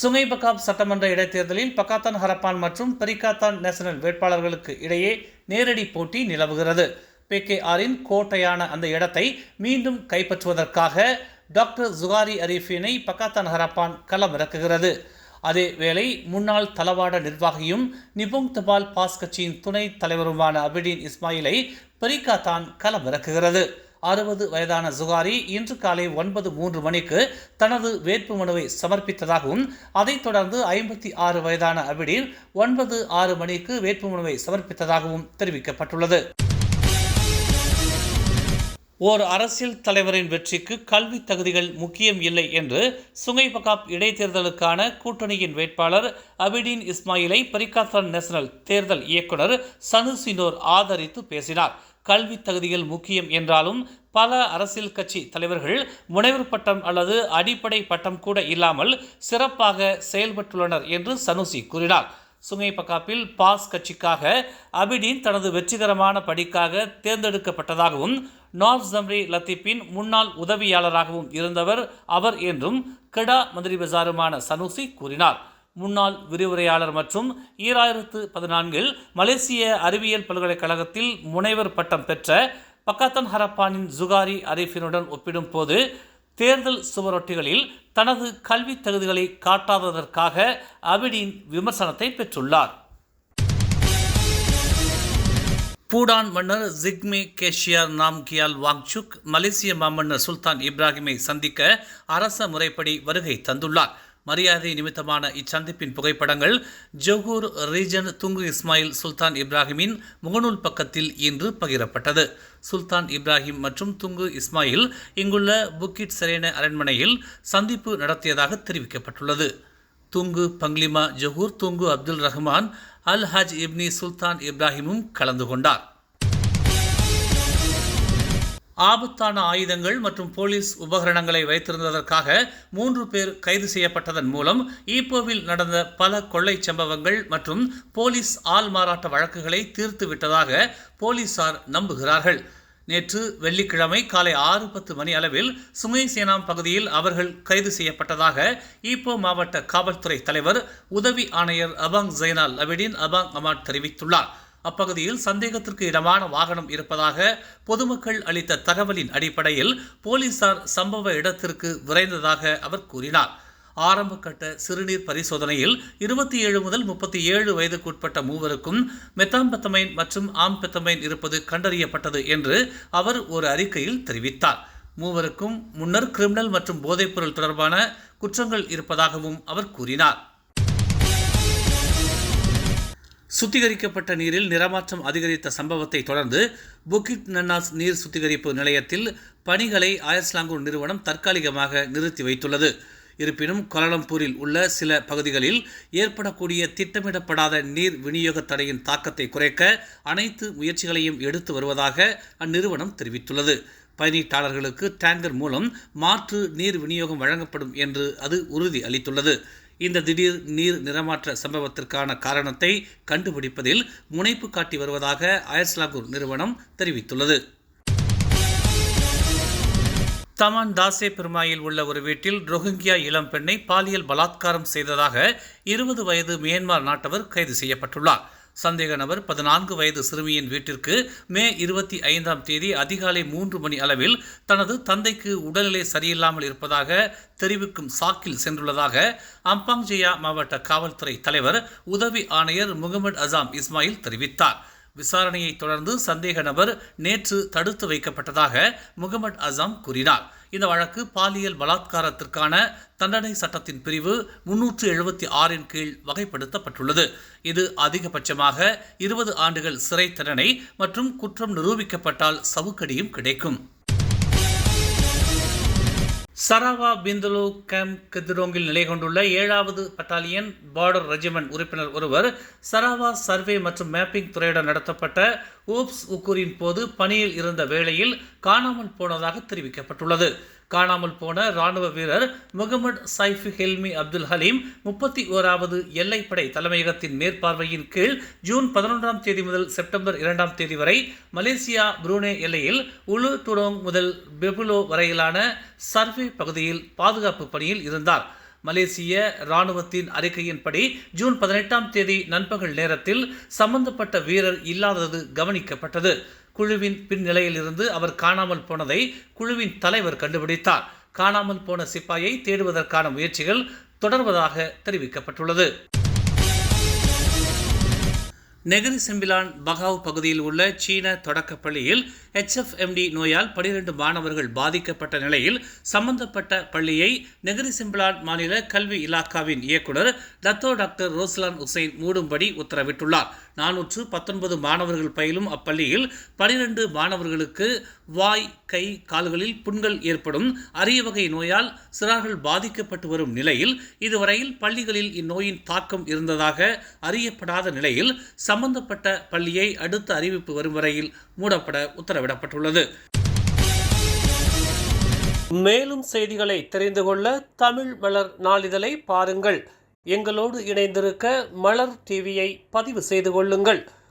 Sungai பக்காப் சட்டமன்ற இடைத்தேர்தலில் Pakatan Harapan மற்றும் பரிகாத்தான் நேஷனல் வேட்பாளர்களுக்கு இடையே நேரடி போட்டி நிலவுகிறது. பிகேஆரின் கோட்டையான அந்த இடத்தை மீண்டும் கைப்பற்றுவதற்காக டாக்டர் ஜுகாரி அரீஃபினை பக்காத்தான் ஹரப்பான் களமிறக்குகிறது அதேவேளை முன்னாள் தளவாட நிர்வாகியும் நிபுங் தபால் பாஸ் கட்சியின் துணைத் தலைவருமான அபிடீன் இஸ்மாயிலை பரிகாத்தான் களமிறக்குகிறது அறுபது வயதான ஜுகாரி இன்று காலை ஒன்பது மூன்று மணிக்கு தனது வேட்புமனுவை சமர்ப்பித்ததாகவும் அதைத் தொடர்ந்து ஐம்பத்தி ஆறு வயதான அபிடீன் ஒன்பது ஆறு மணிக்கு வேட்புமனுவை சமர்ப்பித்ததாகவும் தெரிவிக்கப்பட்டுள்ளது. ஓர் அரசியல் தலைவரின் வெற்றிக்கு கல்வி தகுதிகள் முக்கியம் இல்லை என்று சுங்கை பகாப் இடைத்தேர்தலுக்கான கூட்டணியின் வேட்பாளர் அபிடீன் இஸ்மாயிலை பரிகாத்தான் நேஷனல் தேர்தல் இயக்குனர் சனு சினோர் ஆதரித்து பேசினார். கல்வி தகுதிகள் முக்கியம் என்றாலும் பல அரசியல் கட்சி தலைவர்கள் முனைவர் பட்டம் அல்லது அடிப்படை பட்டம் கூட இல்லாமல் சிறப்பாக செயல்பட்டுள்ளனர் என்று சனுசி கூறினார். சுங்கை பக்காப்பில் பாஸ் கட்சிக்காக அபிடீன் தனது வெற்றிகரமான படிக்காக தேர்ந்தெடுக்கப்பட்டதாகவும் நாஃப் ஜம்ரி லத்தீப்பின் முன்னாள் உதவியாளராகவும் இருந்தவர் அவர் என்றும் கெடா மந்திரி பஜாருமான சனுசி கூறினார். முன்னாள் விரிவுரையாளர் மற்றும் ஈராயிரத்து பதினான்கில் மலேசிய அறிவியல் பல்கலைக்கழகத்தில் முனைவர் பட்டம் பெற்ற பக்காத்தன் ஹரப்பானின் ஜுகாரி அரீஃபினுடன் ஒப்பிடும்போது தேர்தல் சுவரொட்டிகளில் தனது கல்வி தகுதிகளை காட்டாததற்காக அபிடின் விமர்சனத்தை பெற்றுள்ளார். பூடான் மன்னர் ஜிக்மி கேஷியார் நாம்கியால் வாங்சுக் மலேசிய மாமன்னர் சுல்தான் இப்ராஹிமை சந்திக்க அரச முறைப்படி வருகை தந்துள்ளார். மரியாதை நிமித்தமான இச்சந்திப்பின் புகைப்படங்கள் Johor regent Tunku Ismail Sultan இப்ராஹிமின் முகநூல் பக்கத்தில் இன்று பகிரப்பட்டது. சுல்தான் இப்ராஹிம் மற்றும் துங்கு இஸ்மாயில் இங்குள்ள புக்கிட் செரேன அரண்மனையில் சந்திப்பு நடத்தியதாக தெரிவிக்கப்பட்டுள்ளது. Tunku Panglima Johor Tunku Abdul Rahman al Haj ibni Sultan இப்ராஹிமும் கலந்து கொண்டார். ஆபத்தான ஆயுதங்கள் மற்றும் போலீஸ் உபகரணங்களை வைத்திருந்ததற்காக மூன்று பேர் கைது செய்யப்பட்டதன் மூலம் ஈப்போவில் நடந்த பல கொள்ளை சம்பவங்கள் மற்றும் போலீஸ் ஆள் மாறாட்ட வழக்குகளை தீர்த்து விட்டதாக போலீசார் நம்புகிறார்கள். நேற்று வெள்ளிக்கிழமை காலை ஆறு பத்து மணி அளவில் சுமை சேனாம் பகுதியில் அவர்கள் கைது செய்யப்பட்டதாக ஈப்போ மாவட்ட காவல்துறை தலைவர் உதவி ஆணையர் அபாங் ஜைனால் அபிடின் அபாங் அமாட் தெரிவித்துள்ளார். அப்பகுதியில் சந்தேகத்திற்கு இடமான வாகனம் இருப்பதாக பொதுமக்கள் அளித்த தகவலின் அடிப்படையில் போலீசார் சம்பவ இடத்திற்கு விரைந்ததாக அவர் கூறினார். ஆரம்ப கட்ட சிறுநீர் பரிசோதனையில் இருபத்தி ஏழு முதல் முப்பத்தி ஏழு வயதுக்குட்பட்ட மூவருக்கும் மெத்தாம்பெத்தமைன் மற்றும் ஆம்பெத்தமைன் இருப்பது கண்டறியப்பட்டது என்று அவர் ஒரு அறிக்கையில் தெரிவித்தார். மூவருக்கும் முன்னர் கிரிமினல் மற்றும் போதைப்பொருள் தொடர்பான குற்றங்கள் இருப்பதாகவும் அவர் கூறினார். சுத்திகரிக்கப்பட்ட நீரில் நிறமாற்றம் அதிகரித்த சம்பவத்தை தொடர்ந்து புக்கிட் நன்னாஸ் நீர் சுத்திகரிப்பு நிலையத்தில் பணிகளை ஆயர்ஸ்லாங்கூர் நிறுவனம் தற்காலிகமாக நிறுத்தி வைத்துள்ளது. இருப்பினும் கோலாலம்பூரில் உள்ள சில பகுதிகளில் ஏற்படக்கூடிய திட்டமிடப்படாத நீர் விநியோக தடையின் தாக்கத்தை குறைக்க அனைத்து முயற்சிகளையும் எடுத்து வருவதாக அந்நிறுவனம் தெரிவித்துள்ளது. பயணீட்டாளர்களுக்கு டேங்கர் மூலம் மாற்று நீர் விநியோகம் வழங்கப்படும் என்று அது உறுதி அளித்துள்ளது. இந்த திடீர் நீர் நிறமாற்ற சம்பவத்திற்கான காரணத்தை கண்டுபிடிப்பதில் முனைப்பு காட்டி வருவதாக அயர்ஸ்லாகூர் நிறுவனம் தெரிவித்துள்ளது. தமான் தாசே பெருமாயில் உள்ள ஒரு வீட்டில் ரோஹிங்கியா இளம் பெண்ணை பாலியல் பலாத்காரம் செய்ததாக இருபது வயது மியான்மர் நாட்டவர் கைது செய்யப்பட்டுள்ளார். சந்தேக நபர் பதினான்கு வயது சிறுமியின் வீட்டிற்கு மே இருபத்தி ஐந்தாம் தேதி அதிகாலை மூன்று மணி அளவில் தனது தந்தைக்கு உடல்நிலை சரியில்லாமல் இருப்பதாக தெரிவிக்கும் சாக்கில் சென்றுள்ளதாக அம்பாங்ஜியா மாவட்ட காவல்துறை தலைவர் உதவி ஆணையர் முகமது அசாம் இஸ்மாயில் தெரிவித்தார். விசாரணையை தொடர்ந்து சந்தேக நபர் நேற்று தடுத்து வைக்கப்பட்டதாக முகமது அசாம் கூறினார். இந்த வழக்கு பாலியல் பலாத்காரத்திற்கான தண்டனை சட்டத்தின் பிரிவு முன்னூற்று எழுபத்தி ஆறின் கீழ் வகைப்படுத்தப்பட்டுள்ளது. இது அதிகபட்சமாக இருபது ஆண்டுகள் சிறை தண்டனை மற்றும் குற்றம் நிரூபிக்கப்பட்டால் சவுக்கடியும் கிடைக்கும். சராவா பிந்துலு கேம்ப் கெதிரோங்கில் நிலை கொண்டுள்ள ஏழாவது பட்டாலியன் பார்டர் ரெஜிமெண்ட் உறுப்பினர் ஒருவர் சராவா சர்வே மற்றும் மேப்பிங் துறையுடன் நடத்தப்பட்ட ஓப்ஸ் உக்கூரின் போது பணியில் இருந்த வேளையில் காணாமல் போனதாக தெரிவிக்கப்பட்டுள்ளது. காணாமல் போன ராணுவ வீரர் முகமது சைஃபு ஹெல்மி அப்துல் ஹலீம் முப்பத்தி ஓராவது எல்லைப்படை தலைமையகத்தின் மேற்பார்வையின் கீழ் ஜூன் பதினொன்றாம் தேதி முதல் செப்டம்பர் இரண்டாம் தேதி வரை மலேசியா புரூனே எல்லையில் உலு டுடோங் முதல் பெபுலோ வரையிலான சர்வே பகுதியில் பாதுகாப்பு பணியில் இருந்தார். மலேசிய இராணுவத்தின் அறிக்கையின்படி ஜூன் பதினெட்டாம் தேதி நண்பகல் நேரத்தில் சம்பந்தப்பட்ட வீரர் இல்லாதது கவனிக்கப்பட்டது. குழுவின் பின்னிலையில் இருந்து அவர் காணாமல் போனதை குழுவின் தலைவர் கண்டுபிடித்தார். காணாமல் போன சிப்பாயை தேடுவதற்கான முயற்சிகள் தொடர்வதாக தெரிவிக்கப்பட்டுள்ளது. நெகிரி செம்பிலான் பகாவ் பகுதியில் உள்ள சீன தொடக்கப் பள்ளியில் நோயால் 12 மாணவர்கள் பாதிக்கப்பட்ட நிலையில் சம்பந்தப்பட்ட பள்ளியை நெகிரி செம்பிலான் மாநில கல்வி இலாக்காவின் இயக்குனர் டத்தோ டாக்டர் ரோஸ்லான் உசைன் மூடும்படி உத்தரவிட்டுள்ளார். நானூற்று பத்தொன்பது மாணவர்கள் பயிலும் அப்பள்ளியில் 12 மாணவர்களுக்கு வாய் கை கால்களில் புண்கள் ஏற்படும் அரிய வகை நோயால் சிறார்கள் பாதிக்கப்பட்டு வரும் நிலையில் இதுவரையில் பள்ளிகளில் இந்நோயின் தாக்கம் இருந்ததாக அறியப்படாத நிலையில் சம்பந்தப்பட்ட பள்ளியை அடுத்த அறிவிப்பு வரும் வரையில் மூடப்பட உத்தரவிடப்பட்டுள்ளது. மேலும் செய்திகளை தெரிந்து கொள்ள தமிழ் மலர் நாளிதழை பாருங்கள். எங்களோடு இணைந்திருக்க மலர் டிவியை பதிவு செய்து கொள்ளுங்கள்.